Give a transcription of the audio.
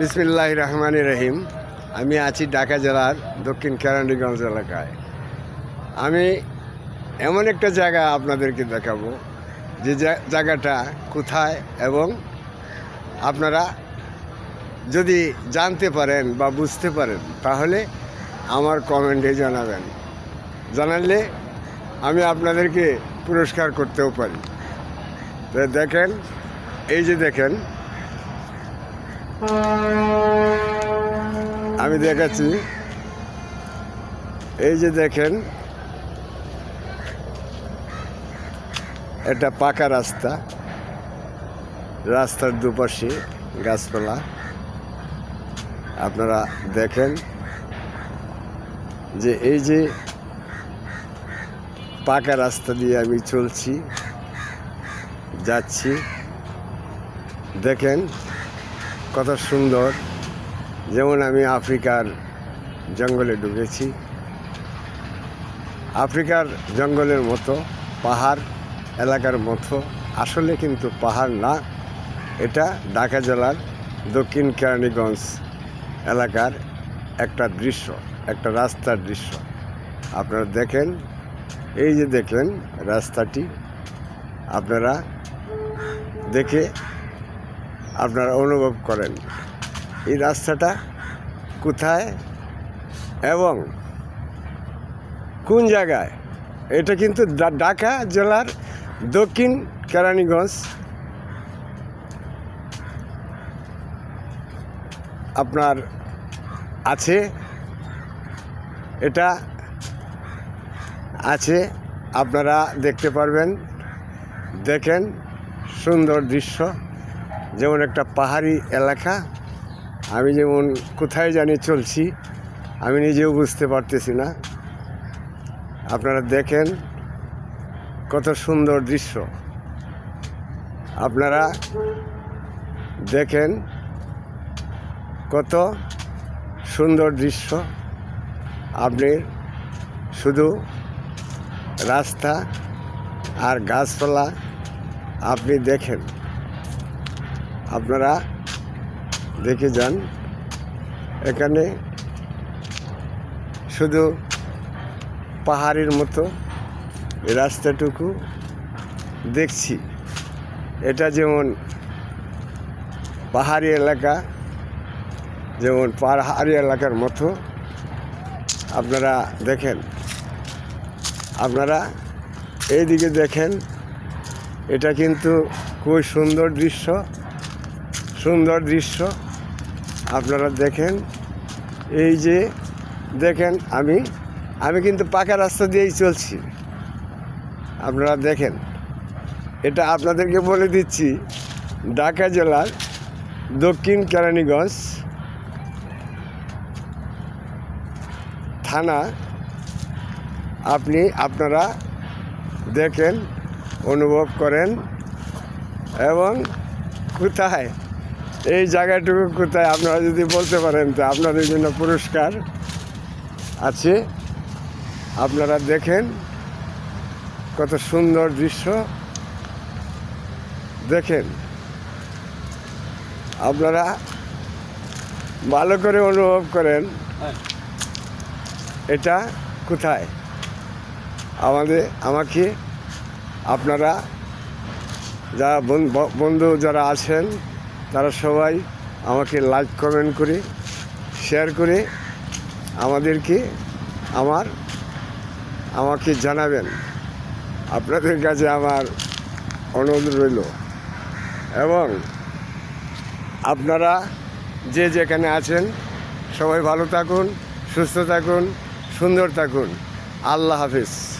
বিসমিল্লাহ রহমান রহিম। আমি আছি ঢাকা জেলার দক্ষিণ কেরানীগঞ্জ এলাকায়। আমি এমন একটা জায়গা আপনাদেরকে দেখাবো, যে জায়গাটা কোথায় এবং আপনারা যদি জানতে পারেন বা বুঝতে পারেন, তাহলে আমার কমেন্টে জানাবেন। জানালে আমি আপনাদেরকে পুরস্কার করতেও পারি। তো দেখেন, এই যে দেখেন আমি দেখাচ্ছি। এই যে দেখেন, এটা পাকা রাস্তা। রাস্তার দুপাশে গাছপালা। আপনারা দেখেন যে এই যে পাকা রাস্তা দিয়ে আমি চলছি, যাচ্ছি। দেখেন কত সুন্দর। যেমন আমি আফ্রিকার জঙ্গলে ঢুকেছি আফ্রিকার জঙ্গলের মতো, পাহাড় এলাকার মতো। আসলে কিন্তু পাহাড় না, এটা ঢাকা জেলার দক্ষিণ কেরানীগঞ্জ এলাকার একটা দৃশ্য, একটা রাস্তার দৃশ্য। আপনারা দেখেন, এই যে দেখলেন রাস্তাটি, আপনারা দেখে আপনারা অনুভব করেন। এই রাস্তাটা কোথায় এবং কোন জায়গায়? এটা কিন্তু ঢাকা জেলার দক্ষিণ কেরানীগঞ্জ। আপনার আছে, এটা আছে, আপনারা দেখতে পারবেন। দেখেন সুন্দর দৃশ্য। যেমন একটা পাহাড়ি এলাকা, আমি যেমন কোথায় জানি চলছি, আমি নিজেও বুঝতে পারতেছি না। আপনারা দেখেন কত সুন্দর দৃশ্য। আপনারা দেখেন কত সুন্দর দৃশ্য। আপনি শুধু রাস্তা আর গাছপালা আপনি দেখেন। আপনারা দেখে যান। এখানে শুধু পাহাড়ের মতো রাস্তাটুকু দেখছি। এটা যেমন পাহাড়ি এলাকা, যেমন পাহাড়ি এলাকার মতো আপনারা দেখেন। আপনারা এইদিকে দেখেন, এটা কিন্তু খুব সুন্দর দৃশ্য। সুন্দর দৃশ্য। আপনারা দেখেন। এই যে দেখেন আমি আমি কিন্তু পাকা রাস্তা দিয়েই চলছি। আপনারা দেখেন। এটা আপনাদেরকে বলে দিচ্ছি, ঢাকা জেলার দক্ষিণ কেরানীগঞ্জ থানা। আপনি, আপনারা দেখেন, অনুভব করেন, এবং কোথায়? এই জায়গাটুকু কোথায় আপনারা যদি বলতে পারেন তো আপনাদের জন্য পুরস্কার আছে। আপনারা দেখেন কত সুন্দর দৃশ্য। দেখেন। আপনারা ভালো করে অনুভব করেন এটা কোথায়। আমাদের, আমাকে, আপনারা, যারা বন- বন্ধু যারা আছেন তারা সবাই আমাকে লাইক কমেন্ট করে শেয়ার করে আমাদেরকে আমার, আমাকে জানাবেন। আপনাদের কাছে আমার অনুরোধ রইল। এবং আপনারা যে যেখানে আছেন, সবাই ভালো থাকুন, সুস্থ থাকুন, সুন্দর থাকুন। আল্লাহ হাফিজ।